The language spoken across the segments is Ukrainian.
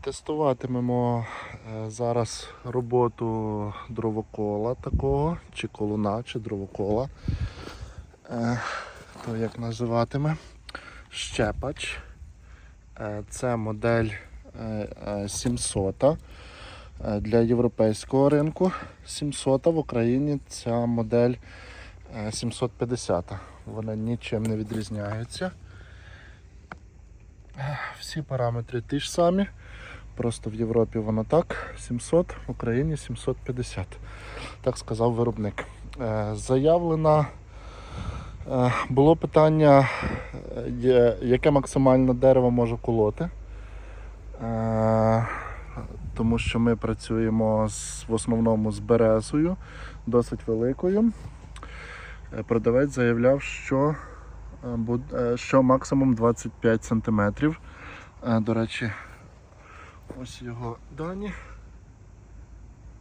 Тестуватимемо е, зараз роботу дровокола такого, чи колуна, чи дровокола. Е, То як називатиме? Щепач. Е, Це модель е, е, 700 е, для європейського ринку. 700 в Україні ця модель е, 750. Вона нічим не відрізняється. Всі параметри ті ж самі. Просто в Європі воно так, 700, в Україні 750. Так сказав виробник. Е, Заявлена е, було питання, е, яке максимальне дерево може колоти. Тому що ми працюємо в основному з березою, досить великою. Продавець заявляв, що, що максимум 25 см. До речі, Ось його дані.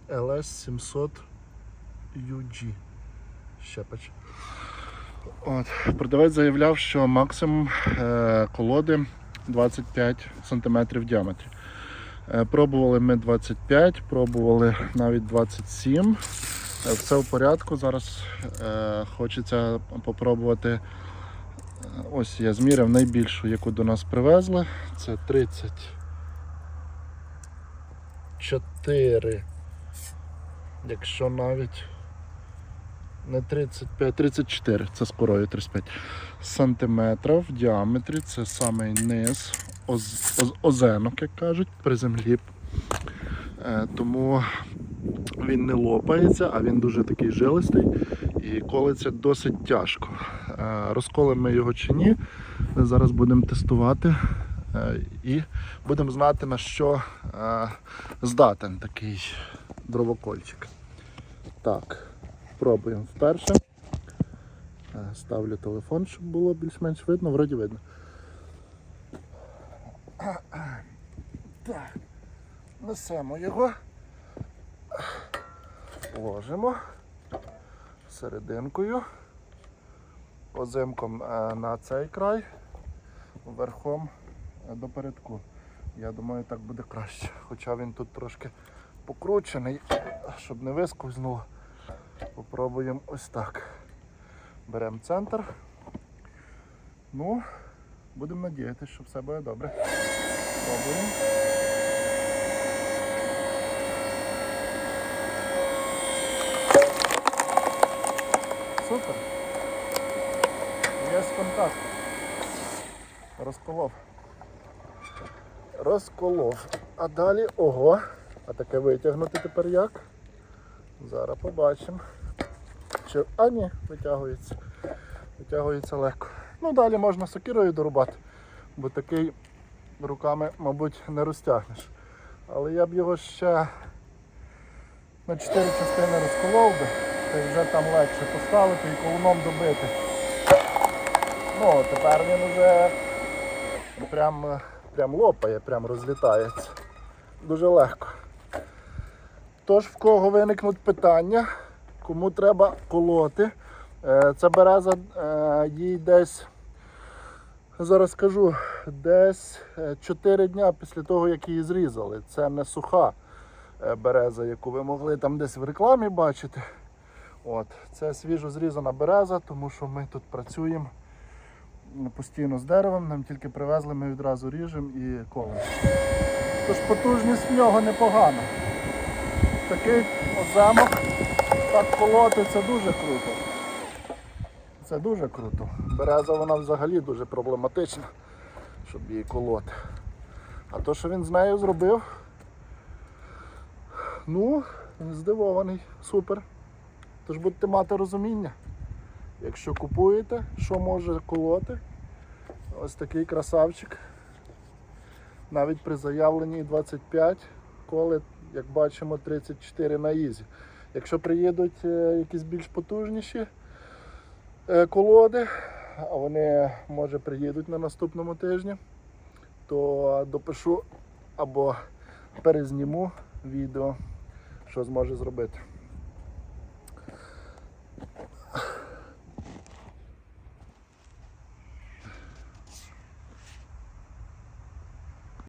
LS700 UG. Щепач. От. Продавець заявляв, що максимум е, колоди 25 см в діаметрі. Е, пробували ми 25, пробували навіть 27. Е, все в порядку. Зараз е, хочеться попробувати. Е, Ось я зміряв найбільшу, яку до нас привезли. Це 30. 4. Якщо навіть не 35, 34, це з корою 35 сантиметра в діаметрі, це самий низ оз, оз, озенок, як кажуть, при землі. Е, тому він не лопається, а він дуже такий жилистий і колиться досить тяжко. Е, розколимо ми його чи ні, зараз будемо тестувати. Е, І будемо знати на що е, здатен такий дровокольчик. Так, пробуємо вперше. Е, Ставлю телефон, щоб було більш-менш видно, вроді видно. Так, несемо його, ложимо серединкою, озимком на цей край, верхом до передку. Я думаю, так буде краще. Хоча він тут трошки покручений, щоб не вискользнуло. Попробуємо ось так. Беремо центр. Ну, будемо надіятися, що все буде добре. Пробуємо. Супер. Є контакт. Розколов. Розколов. А далі ого. А таке витягнути тепер як? Зараз побачимо. Чи... А ні, витягується. Витягується легко. Ну далі можна сокирою дорубати, бо такий руками, мабуть, не розтягнеш. Але я б його ще на 4 частини розколов би, та й вже там легше поставити і колуном добити. Ну, тепер він вже прям, е, прям лопає, прям розлітається. Дуже легко. Тож, в кого виникнуть питання, кому треба колоти. Е, Ця береза е, їй десь, зараз скажу, десь 4 дня після того, як її зрізали. Це не суха е, береза, яку ви могли там десь в рекламі бачити. От, Це свіжо зрізана береза, тому що ми тут працюємо постійно з деревом, нам тільки привезли, ми відразу ріжемо і колемо. Тож потужність в нього непогана. Такий озамок так колоти це дуже круто. Це дуже круто. Береза вона взагалі дуже проблематична, щоб її колоти. А то, що він з нею зробив, ну, здивований, супер. Тож будете мати розуміння. Якщо купуєте, що може колоти, ось такий красавчик. Навіть при заявленні 25 коли, як бачимо, 34 на ізі. Якщо приїдуть е, якісь більш потужніші е, колоди, а вони може приїдуть на наступному тижні, то допишу або перезніму відео, що зможе зробити.